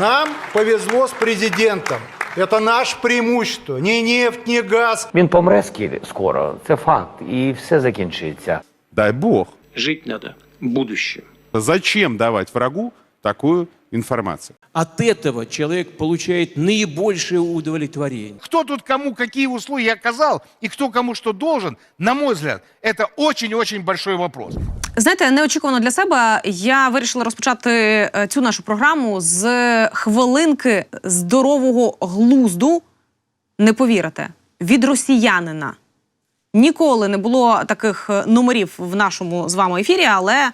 Нам повезло с президентом. Это наше преимущество. Ни нефть, ни газ. Він помре скіль- скоро, це факт, і все закінчиться. Дай бог. Жить надо будущим. Зачем давать врагу такую информацию? От этого человек получает наибольшее удовлетворение. Кто тут кому какие услуги оказал и кто кому что должен, на мой взгляд, это очень-очень большой вопрос. Знаєте, неочікувано для себе я вирішила розпочати е, цю нашу програму з хвилинки здорового глузду. Не повірите, від росіянина. Ніколи не було таких е, номерів в нашому з вами ефірі, але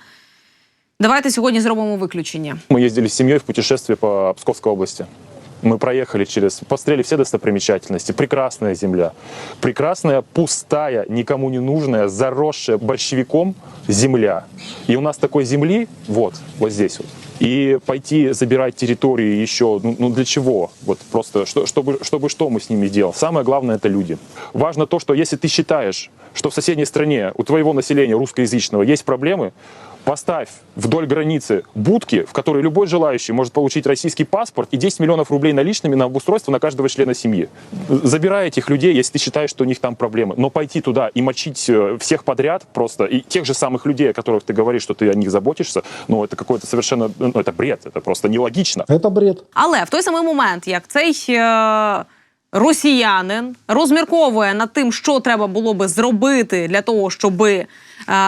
давайте сьогодні зробимо виключення. Мы ездили с семьей в путешествие по Псковской области. Мы проехали через, посмотрели все достопримечательности. Прекрасная земля. Прекрасная, пустая, никому не нужная, заросшая борщевиком земля. И у нас такой земли, вот, вот здесь вот. И пойти забирать территории еще, ну, ну для чего? Вот просто, что, чтобы, чтобы что мы с ними делали? Самое главное это люди. Важно то, что если ты считаешь, что в соседней стране у твоего населения русскоязычного есть проблемы, Поставь вдоль границы будки, в которой любой желающий может получить российский паспорт и 10 миллионов рублей наличными на обустройство на каждого члена семьи. Забирай этих людей, если ты считаешь, что у них там проблемы. Но пойти туда и мочить э, всех подряд просто, и тех же самых людей, о которых ты говоришь, что ты о них заботишься, ну это какой-то совершенно, ну это бред, это просто нелогично. Это бред. Але в той самий момент, як цей росіянин розмірковує над тим, що треба було би зробити для того, щоб е,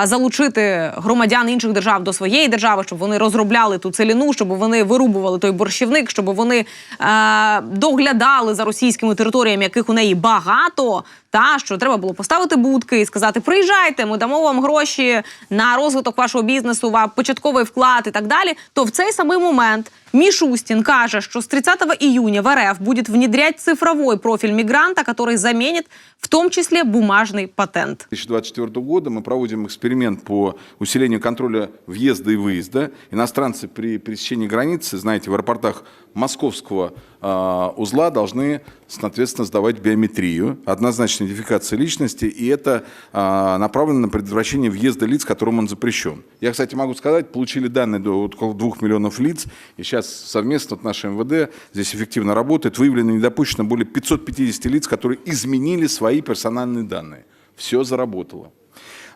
залучити громадян інших держав до своєї держави, щоб вони розробляли ту целіну, щоб вони вирубували той борщівник, щоб вони е, доглядали за російськими територіями, яких у неї багато. Та що треба було поставити будки і сказати: приїжджайте, ми дамо вам гроші на розвиток вашого бізнесу, ва- початковий вклад і так далі. То в цей самий момент Мишустин каже, что с 30 июня в РФ будет внедрять цифровой профиль мигранта, который заменит в том числе бумажный патент. 2024 года мы проводим эксперимент по усилению контроля въезда и выезда. Иностранцы при пересечении границы, знаете, в аэропортах московского э, узла должны, соответственно, сдавать биометрию, однозначная идентификация личности, и это э, направлено на предотвращение въезда лиц, которым он запрещен. Я, кстати, могу сказать, получили данные до около двух миллионов лиц, и сейчас совместно вот наше МВД здесь эффективно работает, выявлено недопущено более 550 лиц, которые изменили свои персональные данные. Все заработало.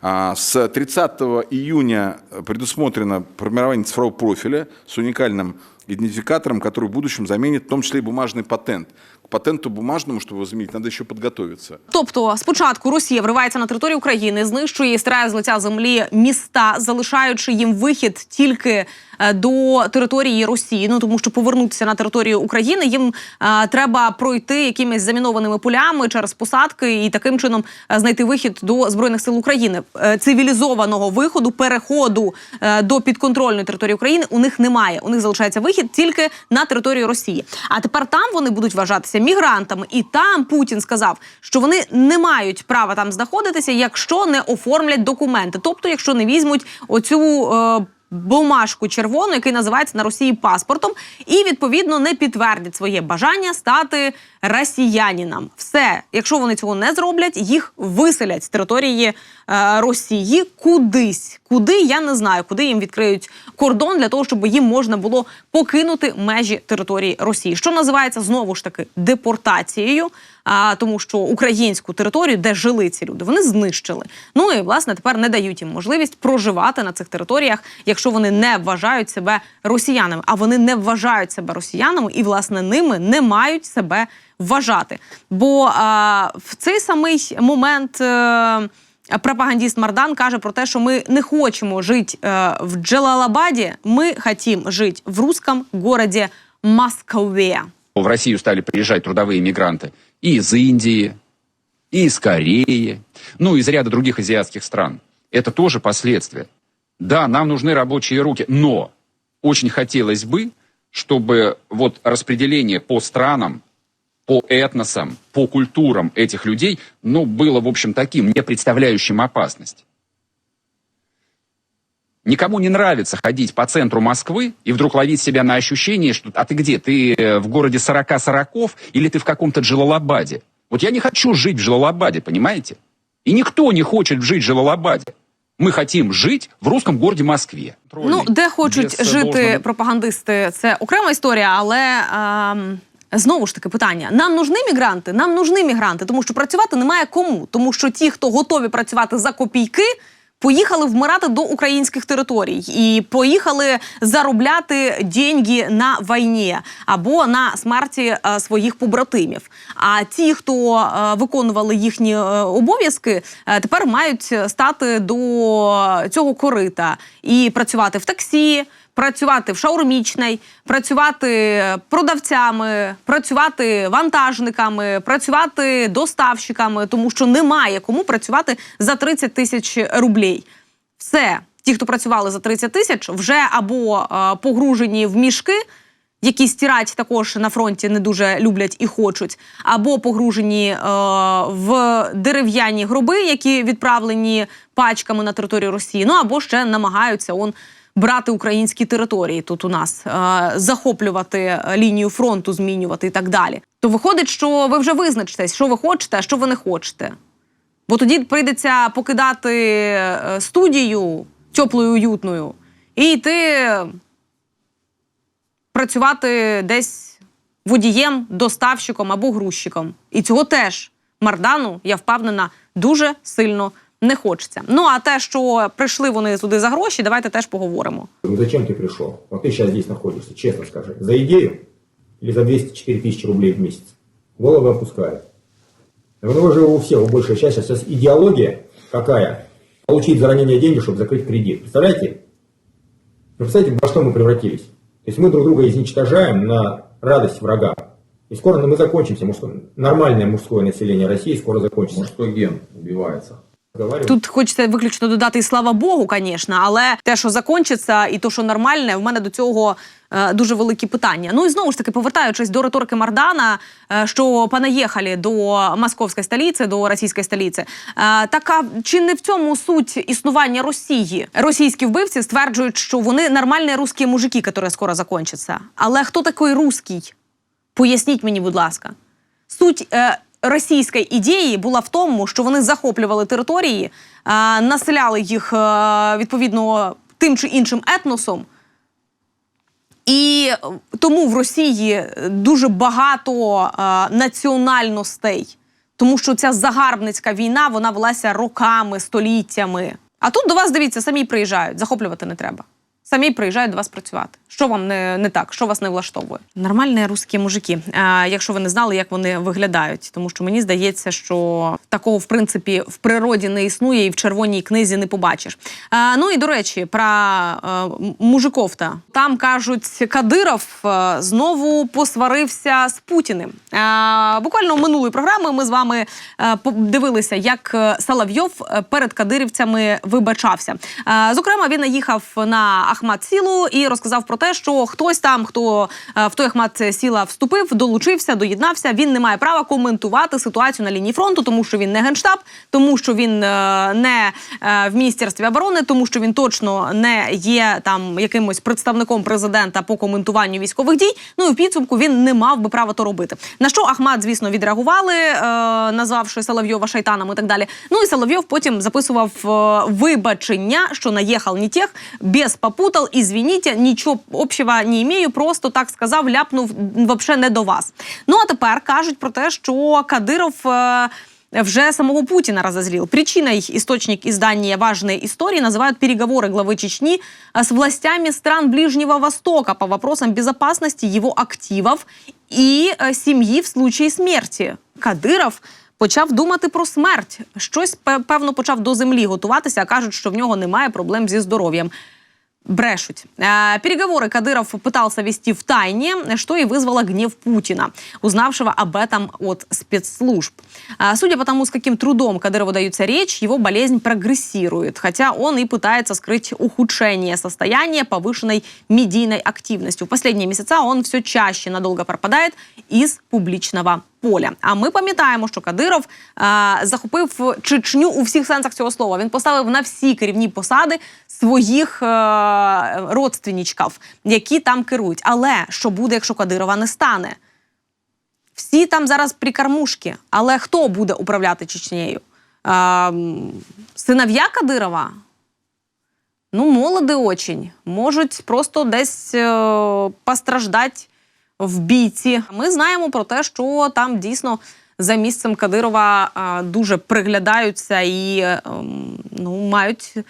А, С 30 июня предусмотрено формирование цифрового профиля с уникальным идентификатором, который в будущем заменит в том числе и бумажный патент. Патенту бумажному, чтобы его заменить, надо еще подготовиться. Тобто, спочатку Росія вривається на територію України, знищує і стирає з лиця землі міста, залишаючи їм вихід тільки е, до території Росії. Ну тому що повернутися на територію України їм е, треба пройти якимись замінованими полями через посадки і таким чином е, знайти вихід до збройних сил України. Е, цивілізованого виходу, переходу е, до підконтрольної території України у них немає. У них залишається вихід тільки на територію Росії. А тепер там вони будуть вважатися мігрантами, і там Путін сказав, що вони не мають права там знаходитися, якщо не оформлять документи, тобто, якщо не візьмуть оцю. Е, Бумажку червону, який називається на Росії паспортом, і відповідно не підтвердять своє бажання стати росіянином. Все, якщо вони цього не зроблять, їх виселять з території е, Росії кудись. Куди я не знаю, куди їм відкриють кордон для того, щоб їм можна було покинути межі території Росії, що називається знову ж таки депортацією. А тому, що українську територію, де жили ці люди, вони знищили. Ну і власне тепер не дають їм можливість проживати на цих територіях, якщо вони не вважають себе росіянами. А вони не вважають себе росіянами і власне ними не мають себе вважати. Бо а, в цей самий момент. Е, Пропагандіст Мардан каже про те, що ми не хочемо жити е, в Джалалабаді, ми хотім жити в русском городі Москве. В Россию стали приезжать трудовые мигранты и из Индии, и из Кореи, ну, из ряда других азиатских стран. Это тоже последствия. Да, нам нужны рабочие руки, но очень хотелось бы, чтобы вот распределение по странам, по этносам, по культурам этих людей, ну, было, в общем, таким, не представляющим опасность. Никому не нравится ходить по центру Москвы и вдруг ловить себя на ощущение, что «а ты где? Ты э, в городе 40 сороков или ты в каком-то Джалалабаде?» Вот я не хочу жить в Джалалабаде, понимаете? И никто не хочет жить в Джалалабаде. Мы хотим жить в русском городе Москве. Ну, де хочуть без жити должного- пропагандисти, це окрема історія, але. ем, Знову ж таки питання: нам нужні мігранти? Нам нужні мігранти, тому що працювати немає кому. Тому що ті, хто готові працювати за копійки, поїхали вмирати до українських територій і поїхали заробляти деньги на війні або на смерті е, своїх побратимів. А ті, хто е, виконували їхні е, обов'язки, тепер мають стати до цього корита і працювати в таксі. Працювати в шаурмічній, працювати продавцями, працювати вантажниками, працювати доставщиками, тому що немає кому працювати за 30 тисяч рублей. Все, ті, хто працювали за 30 тисяч, вже або е, погружені в мішки, які стирать також на фронті не дуже люблять і хочуть, або погружені е, в дерев'яні гроби, які відправлені пачками на територію Росії. Ну або ще намагаються он брати українські території тут у нас, е, захоплювати е, лінію фронту, змінювати і так далі. То виходить, що ви вже визначитесь, що ви хочете, а що ви не хочете. Бо тоді прийдеться покидати е, студію теплою, уютною і йти працювати десь водієм, доставщиком або грузчиком. І цього теж Мардану, я впевнена, дуже сильно не хочеться. Ну а те, що прийшли вони туди за гроші, давайте теж поговоримо. Ну зачем ты пришел? Вот ты сейчас здесь находишься, честно скажи. За идею или за 204 тысячи рублей в месяц? Головы опускают. Ну же у всех, у большей части сейчас идеология какая? Получить за ранение деньги, чтобы закрыть кредит. Представляете? Вы представляете, во что мы превратились? То есть мы друг друга изничтожаем на радость врага. И скоро мы закончимся. Мужское, нормальное мужское население России скоро закончится. Мужской ген убивается. Тут хочеться виключно додати і слава Богу, звісно, але те, що закончиться, і то, що нормальне, в мене до цього е, дуже великі питання. Ну і знову ж таки, повертаючись до риторики Мардана, е, що понаїхали до московської столиці, до російської столиці. Е, так чи не в цьому суть існування Росії? Російські вбивці стверджують, що вони нормальні русські мужики, які скоро закончаться. Але хто такий русський? Поясніть мені, будь ласка. Суть російської ідеї була в тому, що вони захоплювали території, населяли їх е, відповідно тим чи іншим етносом. І тому в Росії дуже багато е, національностей, тому що ця загарбницька війна вона велася роками, століттями. А тут до вас дивіться, самі приїжджають, захоплювати не треба. Самі приїжджають до вас працювати. Що вам не, не так? Що вас не влаштовує? Нормальні русські мужики. А, якщо ви не знали, як вони виглядають, тому що мені здається, що такого в принципі в природі не існує і в червоній книзі не побачиш. А, ну і до речі, про а, мужиков-то. там кажуть, Кадиров а, знову посварився з Путіним. А, буквально в минулої програми ми з вами подивилися, як Соловйов перед кадирівцями вибачався. А, зокрема, він наїхав на Ахмат Сілу і розказав про те, що хтось там, хто е, в той Ахмат Сіла вступив, долучився, доєднався. Він не має права коментувати ситуацію на лінії фронту, тому що він не генштаб, тому що він е, не е, в міністерстві оборони, тому що він точно не є там якимось представником президента по коментуванню військових дій. Ну і в підсумку він не мав би права то робити. На що Ахмат, звісно, відреагували, назвавши Соловйова шайтаном і так далі. Ну і Соловйов потім записував вибачення, що наїхав не тех, без попутал, извините, нічого общего не имею, просто так сказав, ляпнув вообще не до вас. Ну а тепер кажуть про те, що Кадиров. е, вже самого Путина разозлил. Причиной источник издания «Важные истории» называют переговоры главы Чечни а, с властями стран Ближнего Востока по вопросам безопасности его активов и э, семьи в случае смерти. Кадиров почав думати про смерть. Щось, пе- певно, почав до землі готуватися, а кажуть, що в нього немає проблем зі здоров'ям. Брешуть. Э, Переговоры Кадыров пытался вести в тайне, что и вызвало гнев Путина, узнавшего об этом от спецслужб. А, Судя по тому, с каким трудом Кадырову дается речь, его болезнь прогрессирует, хотя он и пытается скрыть ухудшение состояния повышенной медийной активностью. В последние месяца он все чаще надолго пропадает из публичного поля. А ми пам'ятаємо, що Кадиров е, захопив Чечню у всіх сенсах цього слова. Він поставив на всі керівні посади своїх е, родственничків, які там керують. Але що буде, якщо Кадирова не стане? Всі там зараз прикармушки. Але хто буде управляти Чечнею? Е, синов'я Кадирова? ну, молоді очень, можуть просто десь е, постраждати в бійці. Ми знаємо про те, що там дійсно за місцем Кадирова е, дуже приглядаються і е, м, ну, мають е,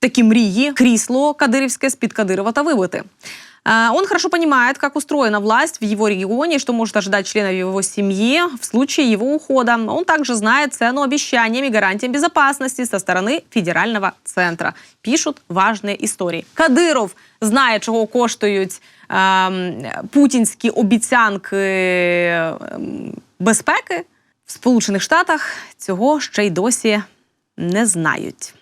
такі мрії крісло кадыровское с-под Кадырова то выбыты. Он хорошо понимает, как устроена власть в его регионе, что может ожидать членов его семьи в случае его ухода. Он также знает цену обещаниям и гарантиям безопасности со стороны федерального центра. Пишут важные истории. Кадиров знає, чого коштують ем, путінські обіцянки ем, безпеки. В Сполучених Штатах цього ще й досі не знають.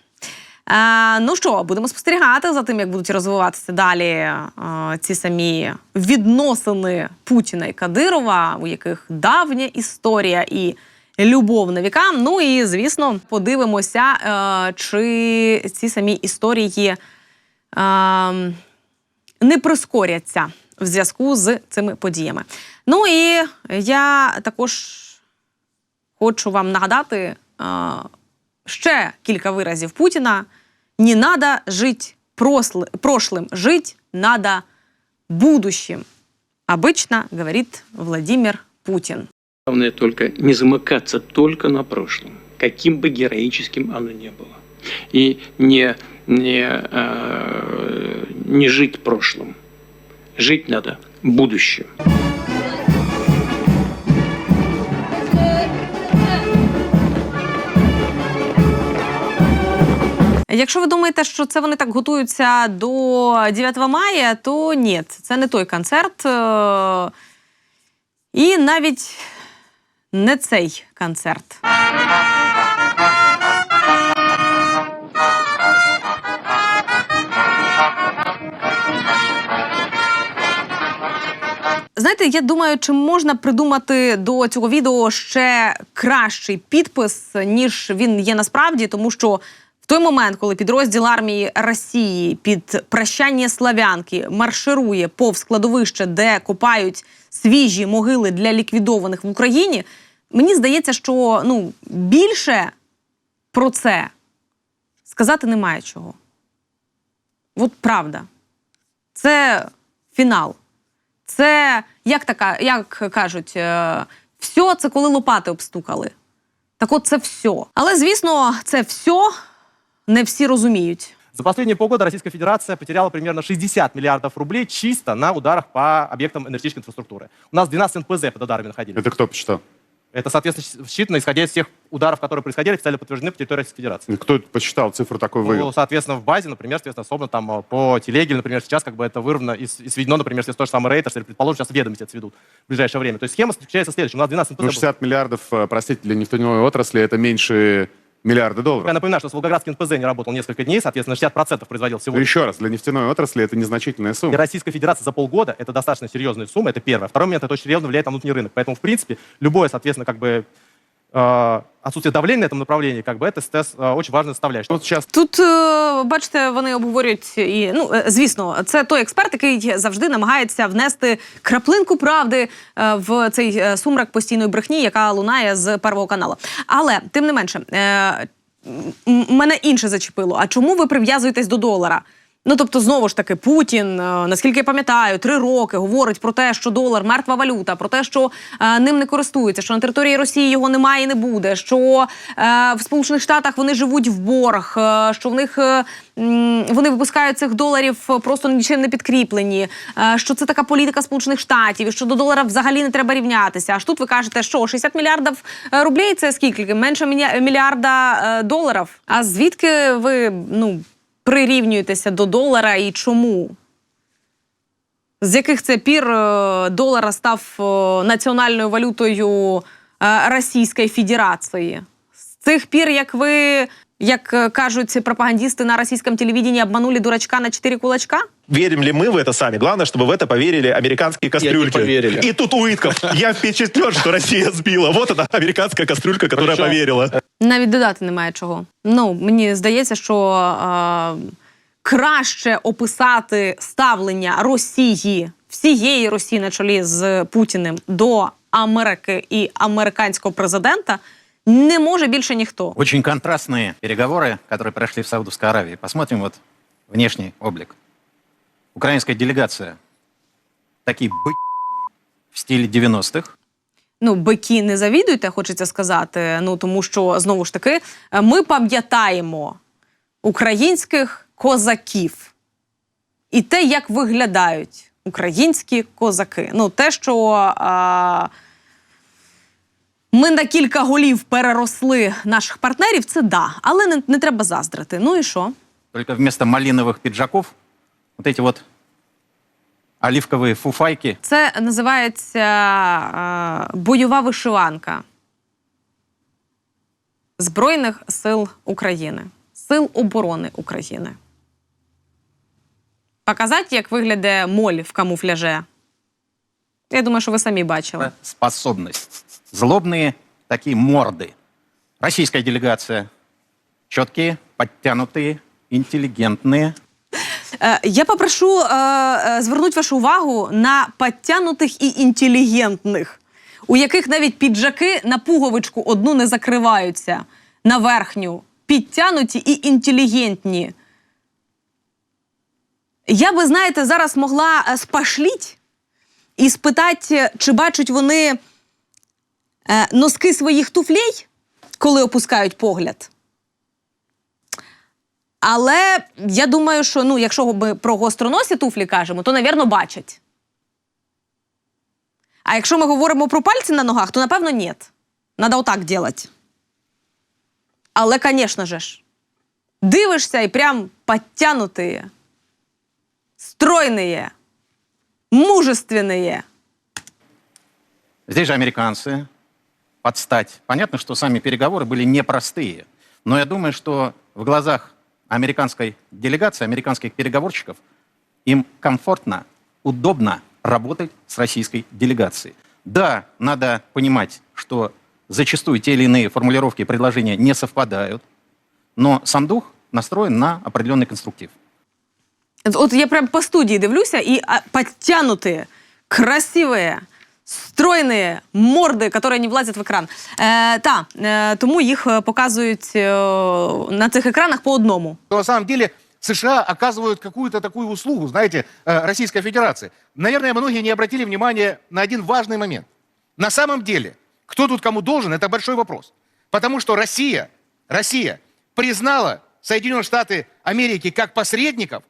Е, ну що, будемо спостерігати за тим, як будуть розвиватися далі е, ці самі відносини Путіна і Кадирова, у яких давня історія і любов на вікам. Ну і звісно, подивимося, е, чи ці самі історії е, не прискоряться в зв'язку з цими подіями. Ну і я також хочу вам нагадати е, ще кілька виразів Путіна. Не надо жить прослы- прошлым, жить надо будущим. Обычно говорит Владимир Путин. Главное только не замыкаться только на прошлом, каким бы героическим оно ни было. И не, не, э, не жить прошлым. Жить надо будущим. Якщо ви думаєте, що це вони так готуються до 9 мая, то ні, це не той концерт. е, І навіть не цей концерт. Знаєте, я думаю, чи можна придумати до цього відео ще кращий підпис, ніж він є насправді, тому що той момент, коли підрозділ армії Росії під прощання славянки марширує повз складовище, де копають свіжі могили для ліквідованих в Україні, мені здається, що ну більше про це сказати немає чого. От правда. Це фінал. Це як така, як кажуть, е, все це коли лопати обстукали. Так от це все. Але звісно, це все не всі розуміють. За последние полгода Российская Федерация потеряла примерно 60 миллиардов рублей чисто на ударах по объектам энергетической инфраструктуры. У нас 12 НПЗ под ударами находились. Это кто посчитал? Это, соответственно, считано, исходя из тех ударов, которые происходили, официально подтверждены по территории Российской Федерации. Кто посчитал цифру такой вывел? Ну, соответственно, в базе, например, соответственно, собрано там э, по телеге, например, сейчас как бы это вырвано и, сведено, например, если тот же самый рейтер, если, предположим, сейчас ведомости это сведут в ближайшее время. То есть схема заключается в следующем. У нас 12 НПЗ. Ну, было. 60 миллиардов, э, простите, для нефтяной отрасли это меньше миллиарда Я долларов. напоминаю, что с Волгоградский НПЗ не работал несколько дней, соответственно, 60% производил всего. Но еще раз, для нефтяной отрасли это незначительная И сумма. Российская Федерация за полгода это достаточно серьезная сумма, это первое. Второй момент, это очень серьезно влияет на внутренний рынок. Поэтому, в принципе, любое, соответственно, как бы отсутствие давления на этом направлении, как бы это СТС э, очень важная составляющая. Вот сейчас Тут, е, бачите, вони обговорюють і ну е, звісно, це той експерт, який завжди намагається внести краплинку правди е, в цей е, сумрак постійної брехні, яка лунає з первого каналу. Але тим не менше, е, м- мене інше зачепило. А чому ви прив'язуєтесь до долара? Ну тобто, знову ж таки, Путін, е, наскільки я пам'ятаю, три роки говорить про те, що долар мертва валюта, про те, що е, ним не користуються, що на території Росії його немає і не буде. Що е, в Сполучених Штатах вони живуть в борг, е, що в них е, вони випускають цих доларів е, просто нічим не підкріплені. е, що це така політика Сполучених Штатів, і що до долара взагалі не треба рівнятися. Аж тут ви кажете, що 60 мільярдів е, рублей це скільки? Менше мільярда доларів. А звідки ви ну? Прирівнюєтеся до долара і чому? З яких це пір долара став е, національною валютою е, Російської Федерації? З цих пір, як ви, як е, кажуть пропагандисти на російському телевіденні, обманули дурачка на чотири кулачка? Верим ли мы в это сами? Главное, чтобы в это поверили американские кастрюльки. поверили. И тут Уитков. Я впечатлен, что Россия сбила. Вот она, американская кастрюлька, которая Причем- поверила. Навіть додати немає чого. Ну, мені здається, що е, краще описати ставлення Росії, всієї Росії на чолі з Путіним до Америки і американського президента, не може більше ніхто. Очень контрастные переговоры, которые прошли в Саудовской Аравии. Посмотрим вот внешний облик. Украинская делегация. Такие бы в стиле 90-х. Ну, бики не завідуйте, хочеться сказати. Ну тому що знову ж таки е, ми пам'ятаємо українських козаків і те, як виглядають українські козаки. Ну, те, що а, ми на кілька голів переросли наших партнерів, це да, але не, не треба заздрити. Ну і що? Только вместо малиновых пиджаков вот эти вот оливковые фуфайки. Це називається а, бойова вишиванка Збройних сил України, Сил оборони України. Показати, як виглядає моль в камуфляже. Я думаю, що ви самі бачили. способность. Злобные такие морды. Российская делегация. Четкие, подтянутые, интеллигентные. Е, я попрошу е, е, звернути вашу увагу на підтянутих і інтелігентних, у яких навіть піджаки на пуговичку одну не закриваються на верхню. Підтянуті і інтелігентні. Я би, знаєте, зараз могла е, спашліть і спитати, чи бачать вони е, носки своїх туфлей, коли опускають погляд. Але я думаю, що ну, якщо ми про гостроносі туфлі кажемо, то, навірно, бачать. А якщо ми говоримо про пальці на ногах, то напевно ні. Надо отак делать. Але, звісно ж, дивишся і прям підтянуті, стройні, мужественні. Здесь же американцы подстать. Понятно, что сами переговоры были непростые. Но я думаю, что в глазах американской делегации, американских переговорщиков, им комфортно, удобно работать с российской делегацией. Да, надо понимать, что зачастую те или иные формулировки и предложения не совпадают, но сам дух настроен на определенный конструктив. От- От я прям по студії дивлюся, і а, підтянуті, красиві, стройні морди, які не влазять в екран. Е, та, е, тому їх е, показують е, на цих екранах по одному. То на самом деле США оказывают какую-то такую услугу, знаете, э, Российской Федерации. Наверное, многие не обратили внимания на один важный момент. На самом деле, кто тут кому должен, это большой вопрос. Потому что Россия, Россия признала Соединенные Штаты Америки как посредников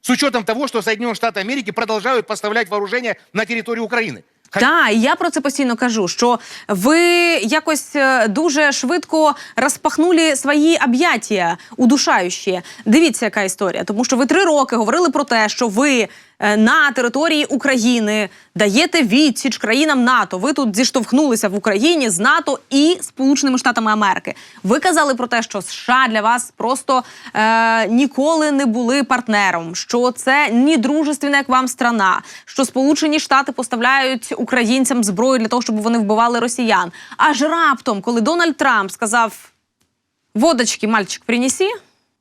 с учетом того, что Соединенные Штаты Америки продолжают поставлять вооружение на территорию Украины. Так, і я про це постійно кажу, що ви якось е, дуже швидко розпахнули свої об'яття удушаючі. Дивіться, яка історія. Тому що ви три роки говорили про те, що ви на території України даєте відсіч країнам НАТО. Ви тут зіштовхнулися в Україні з НАТО і Сполученими Штатами Америки. Ви казали про те, що США для вас просто е, ніколи не були партнером, що це ні дружественна, як вам страна, що Сполучені Штати поставляють українцям зброю для того, щоб вони вбивали росіян. Аж раптом, коли Дональд Трамп сказав водочки, мальчик, принеси,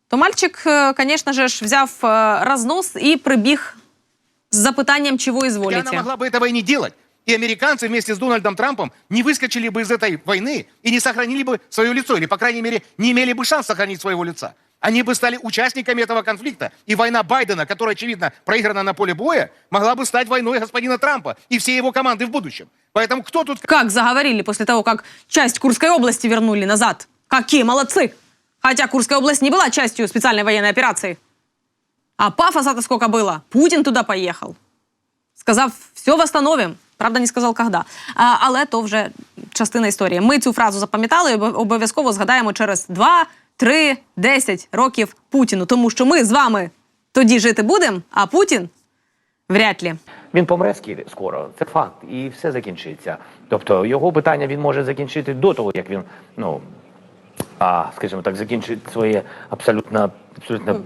то мальчик, звісно ж, взяв е, рознос і прибіг з запитанням, чого Хотя ізволите. она могла бы этого и не делать. И американцы вместе с Дональдом Трампом не выскочили бы из этой войны и не сохранили бы свое лицо, или, по крайней мере, не имели бы шанс сохранить своего лица. Они бы стали участниками этого конфликта. И война Байдена, которая, очевидно, проиграна на поле боя, могла бы стать войной господина Трампа и всей его команды в будущем. Поэтому кто тут Как заговорили после того, как часть Курской области вернули назад? Какие молодцы! Хотя Курская область не была частью специальной военной операции. А пафоса-то сколько было? Путин туда поехал. Сказав, все восстановим. Правда, не сказав, когда. Але то вже частина історії. Ми цю фразу запам'ятали і обов'язково згадаємо через 2, 3, 10 років Путіну. Тому що ми з вами тоді жити будемо, а Путін вряд ли. Він помре скоро. Це факт, і все закінчиться. Тобто його питання він може закінчити до того, як він, ну а, скажімо так, закінчить своє абсолютно, абсолютно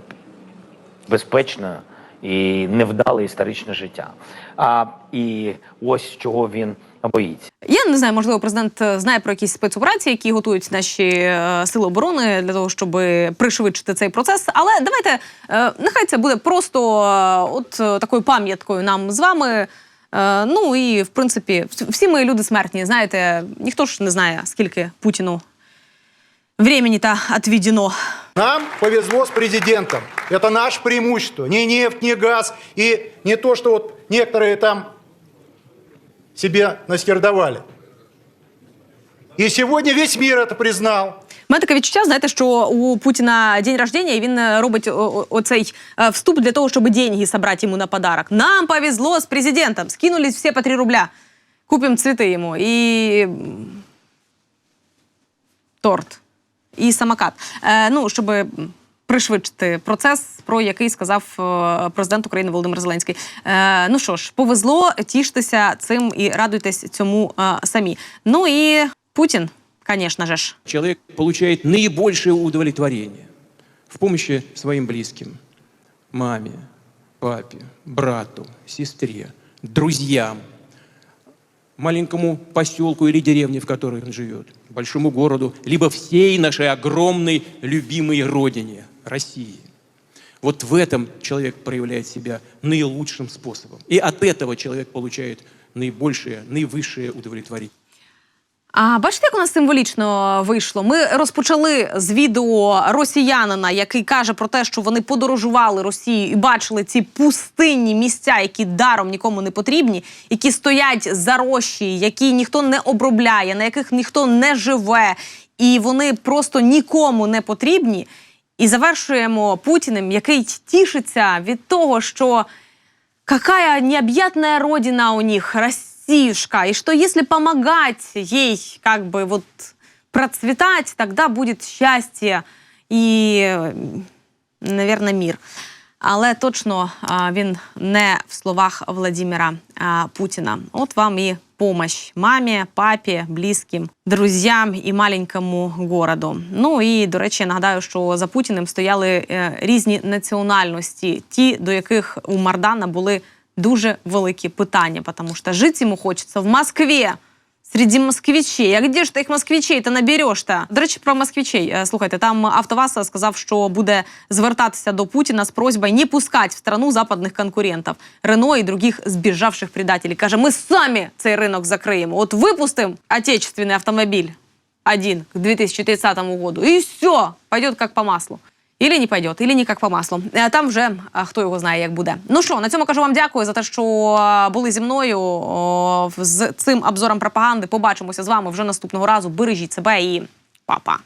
безпечне і невдале історичне життя. А і ось чого він боїться. Я не знаю, можливо, президент знає про якісь спецоперації, які готують наші е, сили оборони для того, щоб пришвидшити цей процес. Але давайте е, нехай це буде просто е, от е, такою пам'яткою нам з вами. Е, ну і в принципі, всі ми люди смертні. Знаєте, ніхто ж не знає, скільки Путіну времени та відведено. Нам повезло с президентом. Это наше преимущество. Ни нефть, ни газ. И не то, что вот некоторые там себе наскердовали. И сегодня весь мир это признал. У мене таке відчуття, знаєте, що у Путіна день рождения, і він е, робить о- о- оцей е, вступ для того, щоб деньги собрати йому на подарок. Нам повезло з президентом. Скинулись всі по 3 рубля. Купимо цвіти йому. І м, торт. І самокат. Е, ну, щоб пришвидшити процес, про який сказав е, президент України Володимир Зеленський. Е, ну що ж, повезло, тіштеся цим і радуйтесь цьому е, самі. Ну і Путін, звісно ж. Человек получает наибольшее удовлетворение в помощи своим близким, маме, папе, брату, сестре, друзьям, маленькому поселку или деревне, в которой он живет, большому городу, либо всей нашей огромной любимой родине, России. Вот в этом человек проявляет себя наилучшим способом. И от этого человек получает наибольшее, наивысшее удовлетворение. А бачите, як у нас символічно вийшло? Ми розпочали з відео росіянина, який каже про те, що вони подорожували Росію і бачили ці пустинні місця, які даром нікому не потрібні, які стоять зарощі, які ніхто не обробляє, на яких ніхто не живе, і вони просто нікому не потрібні. І завершуємо Путіним, який тішиться від того, що какая необъятная родина у них, Россиюшка, и что если помогать ей как бы вот процветать, тогда будет счастье и, наверное, мир. Але точно а, він не в словах Владимира а, Путіна. От вам і помощь мамі, папі, близьким, друзям і маленькому городу. Ну і до речі, нагадаю, що за Путіним стояли е, різні національності, ті, до яких у Мардана були Дуже великі питання, тому що жити йому хочеться в Москві. Среди москвичей. А где ж ти їх москвичей-то набереш-то? До речі, про москвичей. Е, Слухайте, там АвтоВАЗ сказав, що буде звертатися до Путіна з просьбою не пускати в страну западних конкурентів Рено і других збіжавших предателей. Каже, ми самі цей ринок закриємо. От випустимо отечественний автомобіль один к 2030 году, і все, пойдет как по маслу. Или не пойде, ілі не як по маслу. Е, Там вже хто його знає, як буде. Ну що, на цьому кажу вам дякую за те, що були зі мною з цим обзором пропаганди. Побачимося з вами вже наступного разу. Бережіть себе і па-па.